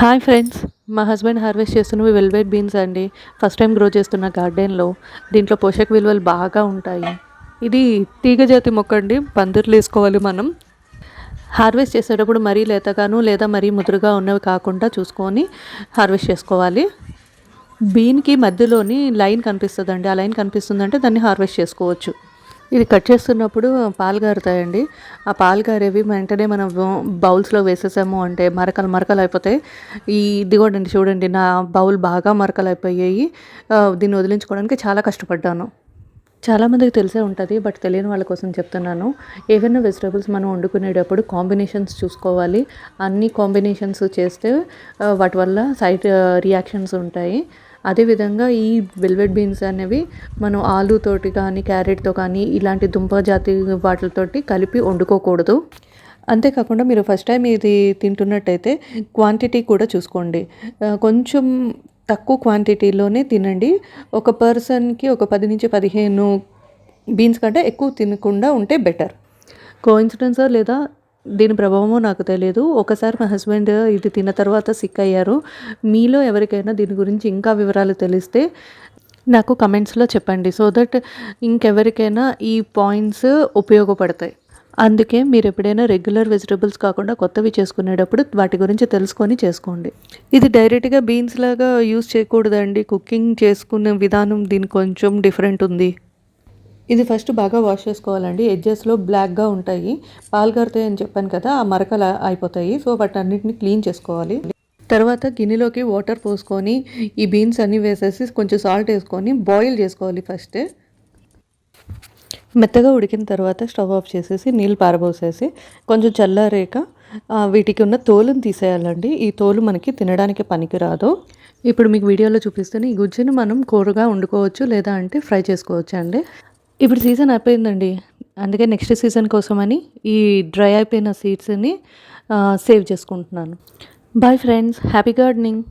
Hi friends మా husband harvest చేస్తున్నవి velvet beans అండి. ఫస్ట్ టైం గ్రో చేస్తున్న గార్డెన్లో దీంట్లో పోషక విలువలు బాగా ఉంటాయి. ఇది తీగజాతి మొక్క అండి పందిర్లు వేసుకోవాలి మనం. హార్వెస్ట్ చేసేటప్పుడు మరీ లేతగాను లేదా మరీ ముదురుగా ఉన్నవి కాకుండా చూసుకొని హార్వెస్ట్ చేసుకోవాలి. బీన్కి మధ్యలోని లైన్ కనిపిస్తుందండి ఆ లైన్ కనిపిస్తుందంటే దాన్ని హార్వెస్ట్ చేసుకోవచ్చు. ఇది కట్ చేస్తున్నప్పుడు పాలు గారుతాయండి. ఆ పాలు గారేవి వెంటనే మనం బౌల్స్లో వేసేసాము అంటే మరకలు మరకలు అయిపోతాయి. ఈ ఇదిగోండి చూడండి నా బౌల్ బాగా మరకలు అయిపోయాయి. దీన్ని వదిలించుకోవడానికి చాలా కష్టపడ్డాను. చాలామందికి తెలిసే ఉంటుంది బట్ తెలియని వాళ్ళ కోసం చెప్తున్నాను. ఏవైనా వెజిటేబుల్స్ మనం వండుకునేటప్పుడు కాంబినేషన్స్ చూసుకోవాలి. అన్ని కాంబినేషన్స్ చేస్తే వాటి వల్ల సైడ్ రియాక్షన్స్ ఉంటాయి. అదేవిధంగా ఈ వెల్వెట్ బీన్స్ అనేవి మనం ఆలుతోటి కానీ క్యారెట్తో కానీ ఇలాంటి దుంప జాతి వాటితోటి కలిపి వండుకోకూడదు. అంతేకాకుండా మీరు ఫస్ట్ టైం ఇది తింటున్నట్టయితే క్వాంటిటీ కూడా చూసుకోండి. కొంచెం తక్కువ క్వాంటిటీలోనే తినండి. ఒక పర్సన్కి ఒక పది నుంచి పదిహేను బీన్స్ కంటే ఎక్కువ తినకుండా ఉంటే బెటర్. కోఇన్సిడెన్సా లేదా దీని ప్రభావము నాకు తెలియదు. ఒకసారి మా హస్బెండ్ ఇది తిన్న తర్వాత సిక్ అయ్యారు. మీలో ఎవరికైనా దీని గురించి ఇంకా వివరాలు తెలిస్తే నాకు కమెంట్స్లో చెప్పండి. సో దట్ ఇంకెవరికైనా ఈ పాయింట్స్ ఉపయోగపడతాయి. అందుకే మీరు ఎప్పుడైనా రెగ్యులర్ వెజిటబుల్స్ కాకుండా కొత్తవి చేసుకునేటప్పుడు వాటి గురించి తెలుసుకొని చేసుకోండి. ఇది డైరెక్ట్గా బీన్స్ లాగా యూస్ చేయకూడదండి. కుకింగ్ చేసుకునే విధానం దీనికి కొంచెం డిఫరెంట్ ఉంది. ఇది ఫస్ట్ బాగా వాష్ చేసుకోవాలండి. ఎడ్జెస్లో బ్లాక్గా ఉంటాయి. పాలు గారుతాయి అని చెప్పాను కదా ఆ మరకలు అయిపోతాయి. సో వాటన్నిటిని క్లీన్ చేసుకోవాలి. తర్వాత గిన్నెలోకి వాటర్ పోసుకొని ఈ బీన్స్ అన్నీ వేసేసి కొంచెం సాల్ట్ వేసుకొని బాయిల్ చేసుకోవాలి ఫస్ట్ మెత్తగా ఉడికిన తర్వాత స్టవ్ ఆఫ్ చేసేసి నీళ్ళు పారబోసేసి కొంచెం చల్లారేక వీటికి ఉన్న తోలుని తీసేయాలండి. ఈ తోలు మనకి తినడానికి పనికిరాదు. ఇప్పుడు మీకు వీడియోలో చూపిస్తేనే ఈ గుజ్జుని మనం కూరగా వండుకోవచ్చు లేదా అంటే ఫ్రై చేసుకోవచ్చు అండి. ఇప్పుడు సీజన్ అయిపోయిందండి. అందుకే నెక్స్ట్ సీజన్ కోసమని ఈ డ్రై అయిపోయిన సీడ్స్ని సేవ్ చేసుకుంటున్నాను. Bye friends happy gardening